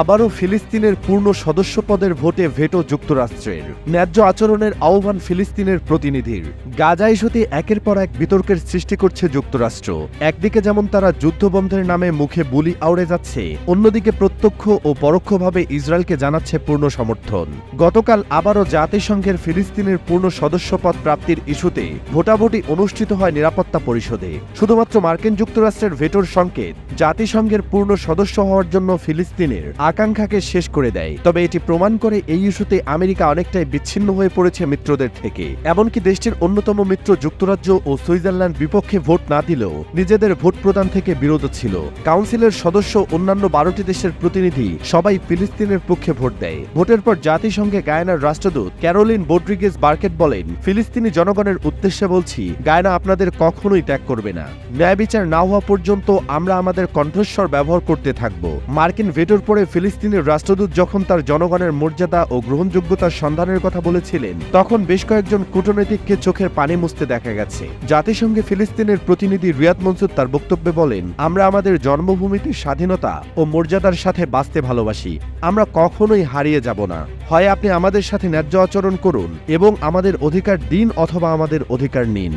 আবারও ফিলিস্তিনের পূর্ণ সদস্যপদের ভোটে ভেটো যুক্তরাষ্ট্রের। ন্যায্য আচরণের আহ্বান ফিলিস্তিনের প্রতিনিধির। গাজা ইস্যুতে একের পর এক বিতর্কের সৃষ্টি করছে যুক্তরাষ্ট্র। একদিকে যেমন তারা যুদ্ধবন্ধের নামে মুখে বুলি আউড়ে যাচ্ছে, অন্যদিকে প্রত্যক্ষ ও পরোক্ষভাবে ইসরায়েলকে জানাচ্ছে পূর্ণ সমর্থন। গতকাল আবারও জাতিসংঘের ফিলিস্তিনের পূর্ণ সদস্যপদ প্রাপ্তির ইস্যুতে ভোটাভুটি অনুষ্ঠিত হয় নিরাপত্তা পরিষদে। শুধুমাত্র মার্কিন যুক্তরাষ্ট্রের ভেটোর সংকেত, জাতিসংঘের পূর্ণ সদস্য হওয়ার জন্য ফিলিস্তিনের আকাঙ্ক্ষাকে শেষ করে দেয়। তবে এটি প্রমাণ করে এই ইস্যুতে আমেরিকা অনেকটাই বিচ্ছিন্ন হয়ে পড়েছে মিত্রদের থেকে। এমনকি দেশটির অন্যতম মিত্র যুক্তরাজ্য ও সুইজারল্যান্ড বিপক্ষে ভোট না দিলেও নিজেদের ভোট প্রদান থেকে বিরত ছিল। কাউন্সিলের সদস্য অন্যান্য বারোটি দেশের প্রতিনিধি সবাই ফিলিস্তিনের পক্ষে ভোট দেয়। ভোটের পর জাতিসংঘে গায়নার রাষ্ট্রদূত ক্যারোলিন বোড্রিগেজ বার্কেট বলেন, ফিলিস্তিনি জনগণের উদ্দেশ্যে বলছি, গায়না আপনাদের কখনোই ত্যাগ করবে না। ন্যায় বিচার না হওয়া পর্যন্ত আমরা আমাদের কণ্ঠস্বর ব্যবহার করতে থাকব। মার্কিন ভেটোর পরে ফিলিস্তিনের রাষ্ট্রদূত যখন তার জনগণের মর্যাদা ও গ্রহণযোগ্যতার সন্ধানের কথা বলেছিলেন, তখন বেশ কয়েকজন কূটনৈতিককে চোখের পানি মুছতে দেখা গেছে। জাতিসংঘে ফিলিস্তিনের প্রতিনিধি রিয়াদ মনসুর তার বক্তব্যে বলেন, আমরা আমাদের জন্মভূমিতে স্বাধীনতা ও মর্যাদার সাথে বাঁচতে ভালোবাসি। আমরা কখনোই হারিয়ে যাব না। হয় আপনি আমাদের সাথে ন্যায্য আচরণ করুন এবং আমাদের অধিকার দিন অথবা আমাদের অধিকার নিন।